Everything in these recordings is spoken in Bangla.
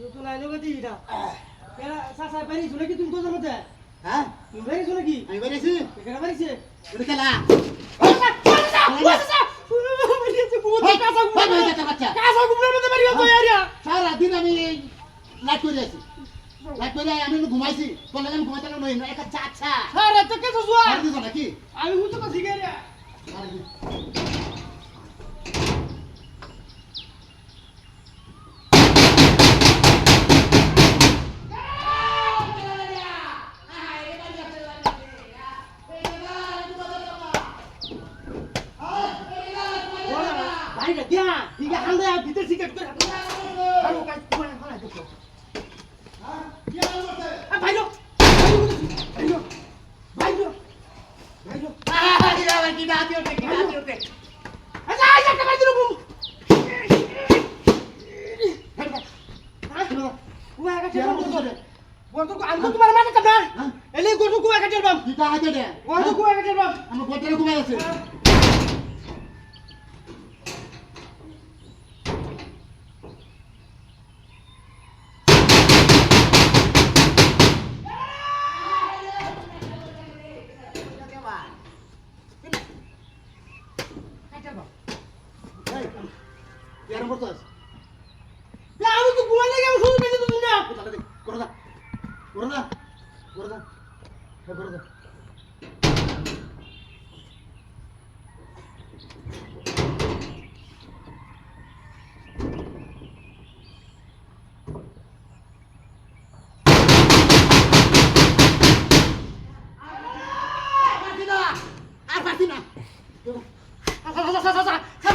নতুন আইলো গতি এটা কেরা সাসা পারি শুনে কি তুমি তো জানো তে হ্যাঁ তুমি পারি শুনে কি আমি পারিছি কেরা পারিছে ওরে খেলা সারা দিন আমি লাইট করে আছি লাইট করে আমি ঘুমাইছি বললে আমি ঘুমাইতে নই না একটা চা চা সারা তো কে তো জুয়া আর দিছ নাকি আমি হুতো তো জিগারিয়া আর বাইরে দিয়া আছে হান্দা ভিতর সিগারেট করে হালো কাজ করে হালো দেখো হ্যাঁ? কি আর করছে? আ ভাইলো ভাইলো ভাইলো ভাইলো আহ, কি আবার কি ডাকি ওঠে, কি ডাকি ওঠে। আচ্ছা আচ্ছা ভাই দিলো বুম কুয়া কাছে আর বাম করছে? গর্ত আমি তোমার চাপা হ্যাঁ? এলে কুয়া কাছে বাম কি হাতে দে? গর্ত? কুয়া কাছে বাম আমার গোটারে ঘুমাই আছে কি আর করছিস? আমি তো কুয়া লাগে আমি শুনতে পেয়েছি তুমি না করে দা, করে দা, করে দা, হ্যাঁ, করে দা। আর পারছি না,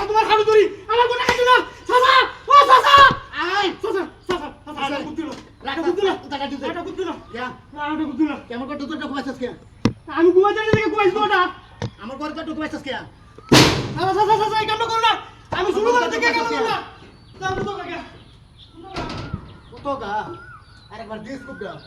তোমার হাড়ু ধরি আমার গোটা কাছে না সাসা ও সাসা আয়, সাসা সাসা সাসা এটা বুদ্ধি না রাখ, এটা বুদ্ধি না টাকা না যা, এটা বুদ্ধি না কেমন করে দুটো ঘুমাইছিস কে আমি ঘুমাই জানি থেকে ঘুমাইছি ওটা আমার ঘরে তো ঘুমাইছিস কে সাসা সাসা সাসা এই কামটা করো না আমি শুরু করে থেকে কাম করো না যাও তো কাকা কত গা আর একবার দিস খুব দাও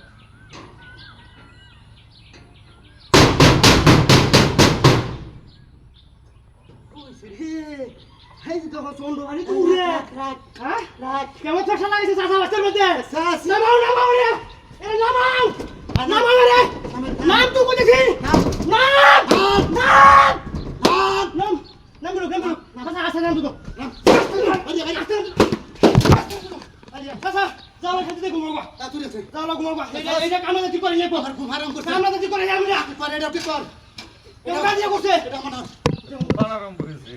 হ্যাঁ কেমন ফেসা লাগছে সাসা বাচ্চার মধ্যে চাচা যাও খেতে ঘুমাও বা তা তুই আছে যাও ঘুমাও বা এটা এটা কামে যদি করে নেব আর ঘুম আরাম করতে কামে যদি করে নেব না পারে এটা কি কর? এটা কাজ করছে। এটা আমার আরাম করেছে